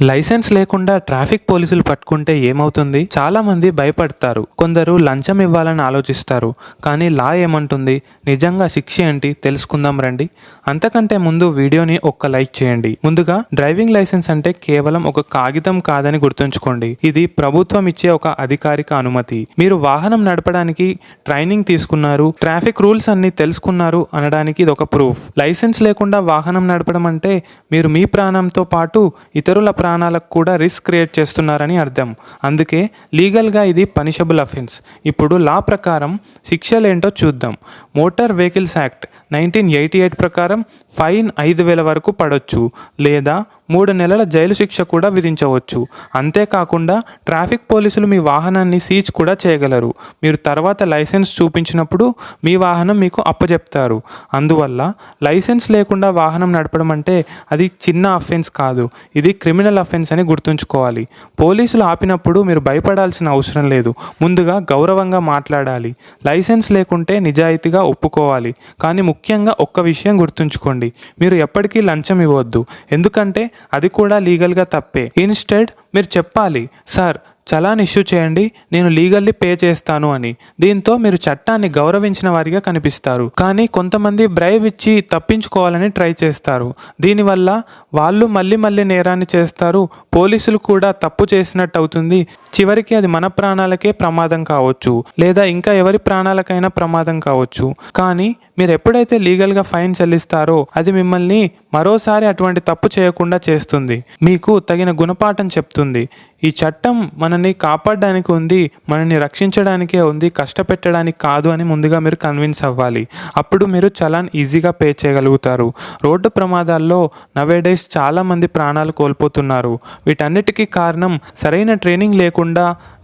Licence లేకుండా traffic పోలీసులు పట్టుకుంటే ఏమవుతుంది? చాలా మంది భయపడతారు. కొందరు లంచం ఇవ్వాలని ఆలోచిస్తారు. కానీ లా ఏమంటుంది? నిజంగా శిక్ష ఏంటి? తెలుసుకుందాం రండి. అంతకంటే ముందు వీడియోని ఒక్క లైక్ చేయండి. ముందుగా డ్రైవింగ్ లైసెన్స్ అంటే కేవలం ఒక కాగితం కాదని గుర్తుంచుకోండి. ఇది ప్రభుత్వం ఇచ్చే ఒక అధికారిక అనుమతి. మీరు వాహనం నడపడానికి ట్రైనింగ్ తీసుకున్నారు ట్రాఫిక్ రూల్స్ అన్ని తెలుసుకున్నారు అనడానికి ఇది ఒక ప్రూఫ్. లైసెన్స్ లేకుండా వాహనం నడపడం అంటే మీరు మీ ప్రాణంతో పాటు ఇతరుల ప్రాణాలకు కూడా రిస్క్ క్రియేట్ చేస్తున్నారని అర్థం. అందుకే లీగల్గా ఇది పనిషబుల్ అఫెన్స్ ఇప్పుడు లా ప్రకారం శిక్షలేంటో చూద్దాం. Motor vehicles act nineteen eighty eight ప్రకారం ఫైన్ ఐదు వేల వరకు పడవచ్చు లేదా మూడు నెలల జైలు శిక్ష కూడా విధించవచ్చు. అంతేకాకుండా ట్రాఫిక్ పోలీసులు మీ వాహనాన్ని సీజ్ కూడా చేయగలరు. మీరు తర్వాత లైసెన్స్ చూపించినప్పుడు మీ వాహనం మీకు అప్పజెప్తారు. అందువల్ల లైసెన్స్ లేకుండా వాహనం నడపడం అంటే అది చిన్న అఫెన్స్ కాదు. ఇది క్రిమినల్ అఫెన్స్ అని గుర్తుంచుకోవాలి. పోలీసులు ఆపినప్పుడు మీరు భయపడాల్సిన అవసరం లేదు. ముందుగా గౌరవంగా మాట్లాడాలి. లైసెన్స్ లేకుంటే నిజాయితీగా ఒప్పుకోవాలి. కానీ ముఖ్యంగా ఒక్క విషయం గుర్తుంచుకోండి. మీరు ఎప్పటికీ లంచం ఇవ్వద్దు. ఎందుకంటే అది కూడా లీగల్గా తప్పే. ఇన్స్టెడ్ మీరు చెప్పాలి సార్ చలాన్ ఇష్యూ చేయండి నేను లీగల్లీ పే చేస్తాను అని. దీంతో మీరు చట్టాన్ని గౌరవించిన వారిగా కనిపిస్తారు. కానీ కొంతమంది బ్రైవ్ ఇచ్చి తప్పించుకోవాలని ట్రై చేస్తారు. దీనివల్ల వాళ్ళు మళ్ళీ మళ్ళీ నేరాన్ని చేస్తారు. పోలీసులు కూడా తప్పు చేసినట్టు అవుతుంది. చివరికి అది మన ప్రాణాలకే ప్రమాదం కావచ్చు లేదా ఇంకా ఎవరి ప్రాణాలకైనా ప్రమాదం కావచ్చు. కానీ మీరు ఎప్పుడైతే లీగల్గా ఫైన్ చెల్లిస్తారో అది మిమ్మల్ని మరోసారి అటువంటి తప్పు చేయకుండా చేస్తుంది. మీకు తగిన గుణపాఠం చెప్తుంది. ఈ చట్టం మనల్ని కాపాడడానికి ఉంది మనల్ని రక్షించడానికే ఉంది కష్టపెట్టడానికి కాదు అని ముందుగా మీరు కన్విన్స్ అవ్వాలి. అప్పుడు మీరు చలాన్ ఈజీగా పే చేయగలుగుతారు. రోడ్డు ప్రమాదాల్లో నవేడేస్ చాలామంది ప్రాణాలు కోల్పోతున్నారు. వీటన్నిటికీ కారణం సరైన ట్రైనింగ్ లేకుండా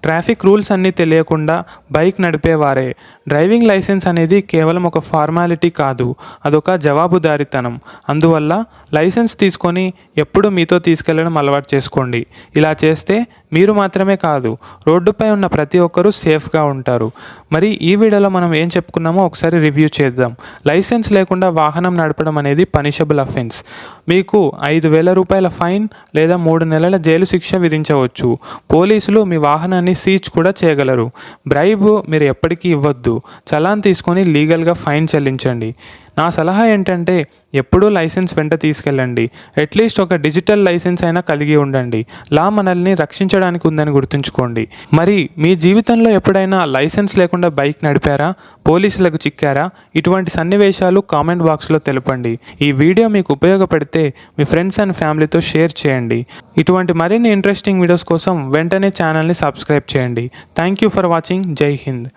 ట్రాఫిక్ రూల్స్ అన్నీ తెలియకుండా బైక్ నడిపేవారే. డ్రైవింగ్ లైసెన్స్ అనేది కేవలం ఒక ఫార్మాలిటీ కాదు అదొక జవాబుదారితనం. అందువల్ల లైసెన్స్ తీసుకొని ఎప్పుడు మీతో తీసుకెళ్ళడం అలవాటు చేసుకోండి. ఇలా చేస్తే మీరు మాత్రమే కాదు రోడ్డుపై ఉన్న ప్రతి ఒక్కరూ సేఫ్గా ఉంటారు. మరి ఈ వీడియోలో మనం ఏం చెప్పుకున్నామో ఒకసారి రివ్యూ చేద్దాం. లైసెన్స్ లేకుండా వాహనం నడపడం అనేది పనిషబుల్ అఫెన్స్. మీకు ఐదు వేల రూపాయల ఫైన్ లేదా మూడు నెలల జైలు శిక్ష విధించవచ్చు. పోలీసులు మీ వాహనాన్ని సీజ్ కూడా చేయగలరు. బ్రైబ్ మీరు ఎప్పటికీ ఇవ్వద్దు. చలాన్ తీసుకొని లీగల్గా ఫైన్ చెల్లించండి. నా సలహా ఏంటంటే ఎప్పుడూ లైసెన్స్ వెంట తీసుకెళ్ళండి. అట్లీస్ట్ ఒక డిజిటల్ లైసెన్స్ అయినా కలిగి ఉండండి. లా మనల్ని రక్షించడానికి ఉందని గుర్తుంచుకోండి. మరి మీ జీవితంలో ఎప్పుడైనా లైసెన్స్ లేకుండా బైక్ నడిపారా? పోలీసులకు చిక్కారా? ఇటువంటి సన్నివేశాలు కామెంట్ బాక్స్లో తెలపండి. ఈ వీడియో మీకు ఉపయోగపడితే మీ ఫ్రెండ్స్ అండ్ ఫ్యామిలీతో షేర్ చేయండి. ఇటువంటి మరిన్ని ఇంట్రెస్టింగ్ వీడియోస్ కోసం వెంటనే ఛానల్ని సబ్స్క్రైబ్ చేయండి. Thank you for watching. Jai Hind.